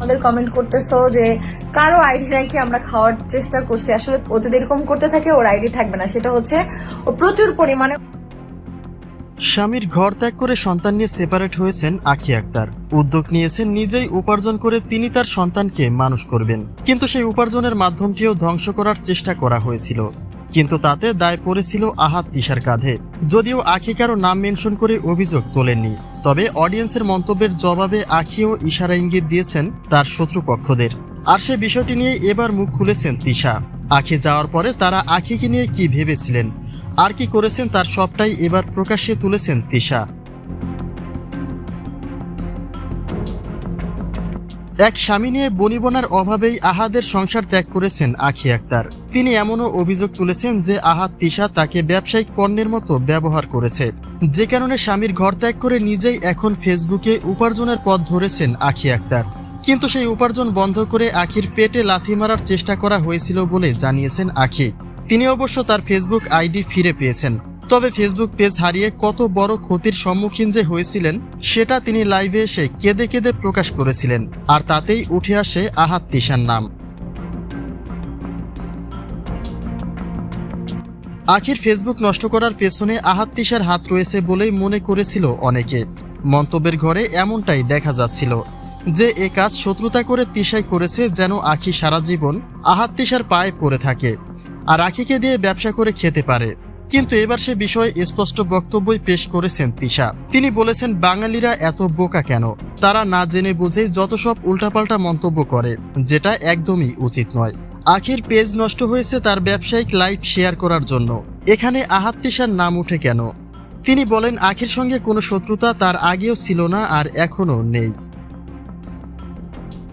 আমাদের কমেন্ট করতেছো যে, কারও আইডি নাকি আমরা খাওয়ার চেষ্টা করছি? আসলে ও যদি এরকম করতে থাকে, ওর আইডি থাকবে না। সেটা হচ্ছে, ও প্রচুর পরিমাণে স্বামীর ঘর ত্যাগ করে সন্তান নিয়ে সেপারেট হয়েছেন আখি আক্তার। উদ্যোগ নিয়েছেন নিজেই উপার্জন করে তিনি তার সন্তানকে মানুষ করবেন। কিন্তু সেই উপার্জনের মাধ্যমটিও ধ্বংস করার চেষ্টা করা হয়েছিল। কিন্তু তাতে দায় পড়েছিল আহাত তিশার কাঁধে। যদিও আখি কারও নাম মেনশন করে অভিযোগ তোলেননি। তবে অডিয়েন্সের মন্তব্যের জবাবে আখিও ইশারা ইঙ্গিত দিয়েছেন তার শত্রুপক্ষদের। আর সে বিষয়টি নিয়ে এবার মুখ খুলেছেন তিশা। আখি যাওয়ার পরে তারা আখিকে নিয়ে কি ভেবেছিলেন? আর কি করেছেন তার সবটাই এবার প্রকাশ্যে তুলেছেন তিশা। এক স্বামী নিয়ে বনিবনার অভাবেই আহাদের সংসার ত্যাগ করেছেন আখি আক্তার। তিনি এমনও অভিযোগ তুলেছেন যে আহাদ তিশা তাকে ব্যবসায়িক পণ্যের মতো ব্যবহার করেছে। যে কারণে স্বামীর ঘর ত্যাগ করে নিজেই এখন ফেসবুকে উপার্জনের পথ ধরেছেন আখি আক্তার। কিন্তু সেই উপার্জন বন্ধ করে আখির পেটে লাথি মারার চেষ্টা করা হয়েছিল বলে জানিয়েছেন আখি। তিনি অবশ্য তার ফেসবুক আইডি ফিরে পেয়েছেন। তবে ফেসবুক পেজ হারিয়ে কত বড় ক্ষতির সম্মুখীন যে হয়েছিলেন, সেটা তিনি লাইভে এসে কেঁদে কেঁদে প্রকাশ করেছিলেন, আর তাতেই উঠে আসে আহাত তিশার নাম। আখির ফেসবুক নষ্ট করার পেছনে আহাত তিশার হাত রয়েছে বলেই মনে করেছিল অনেকে। মন্তব্যের ঘরে এমনটাই দেখা যাচ্ছিল, যে এ কাজ শত্রুতা করে তিশাই করেছে যেন আখি সারা জীবন আহাত তিশার পায়ে পড়ে থাকে, আর আখিকে দিয়ে ব্যবসা করে খেতে পারে। কিন্তু এবার সে বিষয়ে স্পষ্ট বক্তব্যই পেশ করেছেন তিশা। তিনি বলেছেন, বাঙালিরা এত বোকা কেন? তারা না জেনে বুঝে যত সব উল্টাপাল্টা মন্তব্য করে, যেটা একদমই উচিত নয়। আখির পেজ নষ্ট হয়েছে তার ব্যবসায়িক লাইভ শেয়ার করার জন্য। এখানে আহাত তিশার নাম উঠে কেন? তিনি বলেন, আখির সঙ্গে কোনো শত্রুতা তার আগেও ছিল না আর এখনও নেই।